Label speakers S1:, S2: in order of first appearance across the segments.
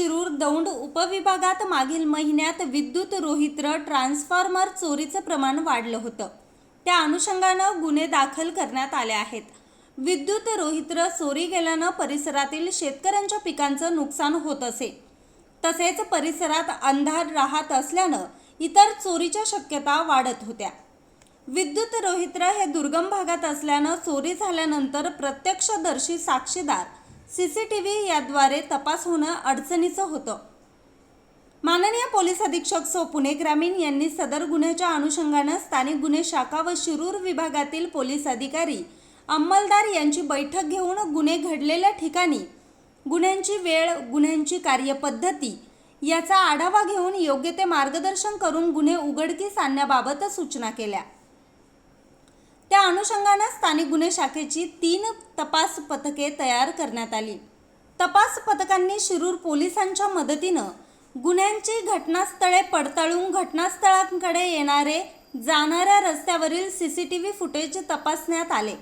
S1: शिरूर दौंड उपविभागात मागील महिन्यात विद्युत रोहित्र ट्रान्सफॉर्मर चोरीचं प्रमाण वाढलं होतं. त्या अनुषंगानं गुन्हे दाखल करण्यात आले आहेत. विद्युत रोहित्र चोरी गेल्यानं परिसरातील शेतकऱ्यांच्या पिकांचं नुकसान होत असे. तसेच परिसरात अंधार राहत असल्यानं इतर चोरीच्या शक्यता वाढत होत्या. विद्युत रोहित्र हे दुर्गम भागात असल्यानं चोरी झाल्यानंतर प्रत्यक्षदर्शी साक्षीदार सी सी टी व्ही याद्वारे तपास होणं अडचणीचं होतं. माननीय पोलीस अधीक्षक सो. पुणे ग्रामीण यांनी सदर गुन्ह्याच्या अनुषंगानं स्थानिक गुन्हे शाखा व शिरूर विभागातील पोलीस अधिकारी अंमलदार यांची बैठक घेऊन गुन्हे घडलेल्या ठिकाणी गुन्ह्यांची वेळ गुन्ह्यांची कार्यपद्धती याचा आढावा घेऊन योग्य ते मार्गदर्शन करून गुन्हे उघडकीस आणण्याबाबत सूचना केल्या. त्या अनुषंगानं स्थानिक गुन्हे शाखेची तीन तपास पथके तयार करण्यात आली. तपास पथकांनी शिरूर पोलिसांच्या मदतीनं गुन्ह्यांची घटनास्थळे पडताळून घटनास्थळांकडे येणारे जाणाऱ्या रस्त्यावरील C C T V footage तपासण्यात आले.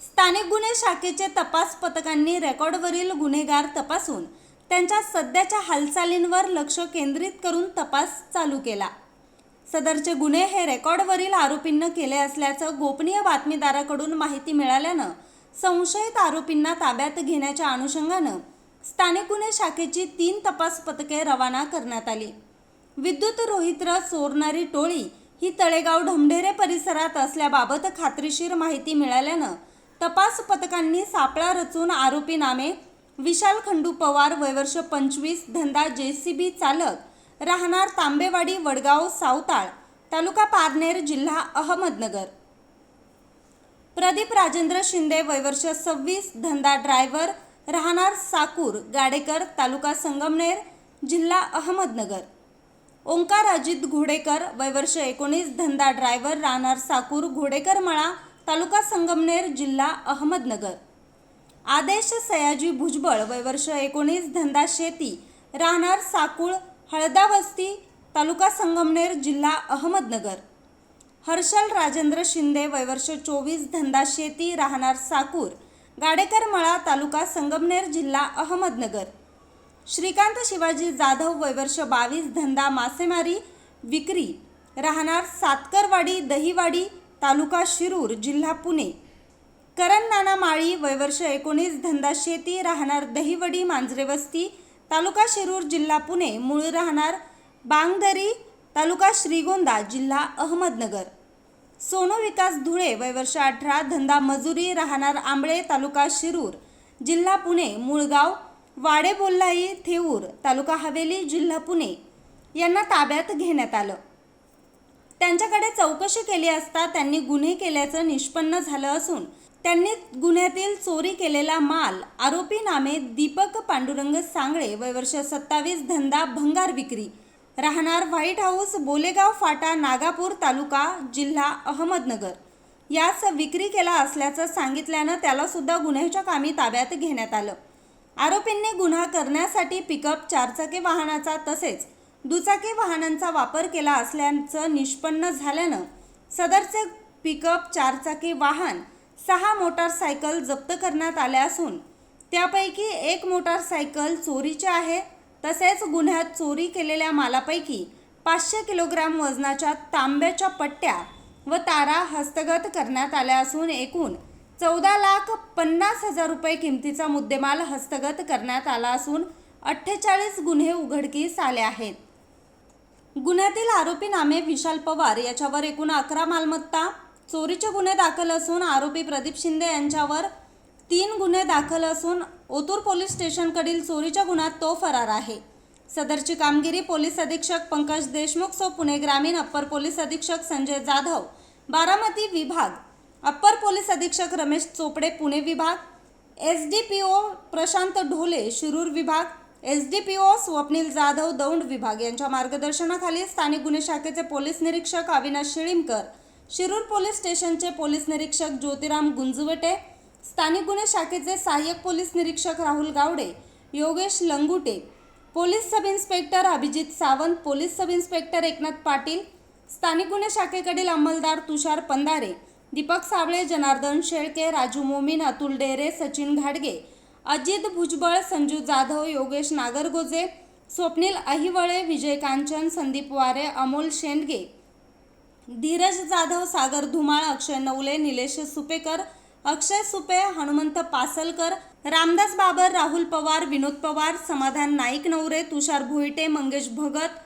S1: स्थानिक गुन्हे शाखेचे तपास पथकांनी रेकॉर्डवरील गुन्हेगार तपासून त्यांच्या सध्याच्या हालचालींवर लक्ष केंद्रित करून तपास चालू केला. सदरचे गुन्हे हे रेकॉर्डवरील आरोपींना केले असल्याचं गोपनीय बातमीदाराकडून माहिती मिळाल्यानं संशयित आरोपींना ताब्यात घेण्याच्या अनुषंगानं स्थानिक गुन्हे शाखेची तीन तपास पथके रवाना करण्यात आली. विद्युत रोहित्र चोरणारी टोळी ही तळेगाव ढमढेरे परिसरात असल्याबाबत खात्रीशीर माहिती मिळाल्यानं तपास पथकांनी सापळा रचून आरोपी नामे विशाल खंडू पवार वयवर्ष पंचवीस धंदा जे सी बी चालक राहणार तांबेवाडी वडगाव सावताळ तालुका पारनेर जिल्हा अहमदनगर. प्रदीप राजेंद्र शिंदे वयवर्ष सव्वीस धंदा ड्रायव्हर राहणार साकूर गाडेकर तालुका संगमनेर जिल्हा अहमदनगर. ओंकार अजित घोडेकर वयवर्ष एकोणीस धंदा ड्रायव्हर राहणार साकूर घोडेकर मळा तालुका संगमनेर जिल्हा अहमदनगर. आदेश सयाजी भुजबळ वयवर्ष एकोणीस धंदा शेती राहणार साकूळ हळदावस्ती तालुका संगमनेर जिल्हा अहमदनगर. हर्षल राजेंद्र शिंदे वयवर्ष चोवीस धंदा शेती राहणार साकूर गाडेकर मळा तालुका संगमनेर जिल्हा अहमदनगर. श्रीकांत शिवाजी जाधव वयवर्ष बावीस धंदा मासेमारी विक्री. राहणार सातकरवाडी दहिवाडी तालुका शिरूर जिल्हा पुणे. करण नाना माळी वयवर्ष एकोणीस धंदा शेती राहणार दहिवडी मांजरेवस्ती तालुका शिरूर जिल्हा पुणे मूळ राहणार बांगदरी तालुका श्रीगोंदा जिल्हा अहमदनगर. सोनू विकास धुळे वयवर्ष अठरा धंदा मजुरी राहणार आंबळे तालुका शिरूर जिल्हा पुणे मुळगाव वाडेबोल्लाई थेऊर तालुका हवेली जिल्हा पुणे यांना ताब्यात घेण्यात आलं. त्यांच्याकडे चौकशी केली असता त्यांनी गुन्हे केल्याचं निष्पन्न झालं असून त्यांनी गुन्ह्यातील चोरी केलेला माल आरोपी नामे दीपक पांडुरंग सांगळे वयवर्ष सत्तावीस धंदा भंगार विक्री. राहणार व्हाईट हाऊस बोलेगाव फाटा नागापूर तालुका जिल्हा अहमदनगर. यास विक्री केला असल्याचं सांगितल्यानं त्यालासुद्धा गुन्ह्याच्या कामी ताब्यात घेण्यात आलं. आरोपींनी गुन्हा करण्यासाठी पिकअप चारचाकी वाहनाचा तसेच दुचाकी वाहनांचा वापर केला असल्याचं निष्पन्न झाल्यानं सदरचे पिकअप चारचाकी वाहन सहा मोटारसायकल जप्त करण्यात आल्या असून त्यापैकी एक मोटारसायकल चोरीची आहे. तसेच गुन्ह्यात चोरी केलेल्या मालापैकी पाचशे किलोग्राम वजनाच्या तांब्याच्या पट्ट्या व तारा हस्तगत करण्यात आल्या असून एकूण चौदा लाख पन्नास हजार रुपये किमतीचा मुद्देमाल हस्तगत करण्यात आला असून अठ्ठेचाळीस गुन्हे उघडकीस आले आहेत. गुन्ह्यातील आरोपी नामे विशाल पवार याच्यावर एकूण अकरा मालमत्ता चोरीचे गुन्हे दाखल असून आरोपी प्रदीप शिंदे यांच्यावर तीन गुन्हे दाखल असून ओतूर पोलीस स्टेशनकडील चोरीच्या गुन्ह्यात तो फरार आहे. सदरची कामगिरी पोलीस अधीक्षक पंकज देशमुख सो पुणे ग्रामीण अप्पर पोलीस अधीक्षक संजय जाधव बारामती विभाग अप्पर पोलीस अधीक्षक रमेश चोपडे पुणे विभाग S D P O Prashant Dhole Shirur विभाग S D P O Swapnil Jadhav Daund विभाग यांच्या मार्गदर्शनाखाली स्थानिक गुन्हे शाखेचे पोलीस निरीक्षक अविनाश शिळीमकर शिरूर पोलीस स्टेशनचे पोलीस निरीक्षक ज्योतिराम गुंजवटे स्थानिक गुन्हे शाखेचे सहाय्यक पोलीस निरीक्षक Rahul Gawade Yogesh Langute police sub inspector Abhijit Sawant police sub inspector Eknath Patil स्थानिक गुन्हे शाखेकडील अंमलदार तुषार पंधारे दीपक साबळे जनार्दन शेळके राजू मोमीन अतुल डेरे सचिन घाडगे अजित भुजबळ संजू जाधव योगेश नागरगोजे स्वप्नील अहिवळे विजय कांचन संदीप वारे अमोल शेंडगे धीरज जाधव सागर धुमाळ अक्षय नवले निलेश सुपेकर अक्षय सुपे हनुमंत पासलकर रामदास बाबर राहुल पवार विनोद पवार समाधान नाईक नवरे तुषार भोईटे मंगेश भगत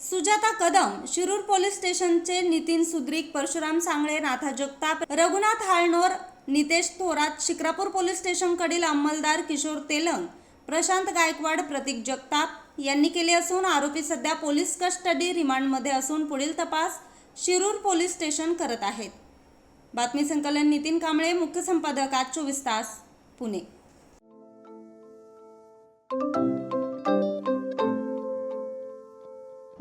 S1: सुजाता कदम शिरूर पोलीस स्टेशनचे नितीन सुद्रिक परशुराम सांगळे नाथा जगताप रघुनाथ हाळनोर नितेश थोरात शिक्रापूर पोलीस स्टेशनकडील अंमलदार किशोर तेलंग प्रशांत गायकवाड प्रतीक जगताप यांनी केले असून आरोपी सध्या पोलीस कस्टडी रिमांडमध्ये असून पुढील तपास शिरूर पोलीस स्टेशन करत आहेत. बातमी संकलन नितीन कांबळे मुख्य संपादक आज चोवीस तास पुणे.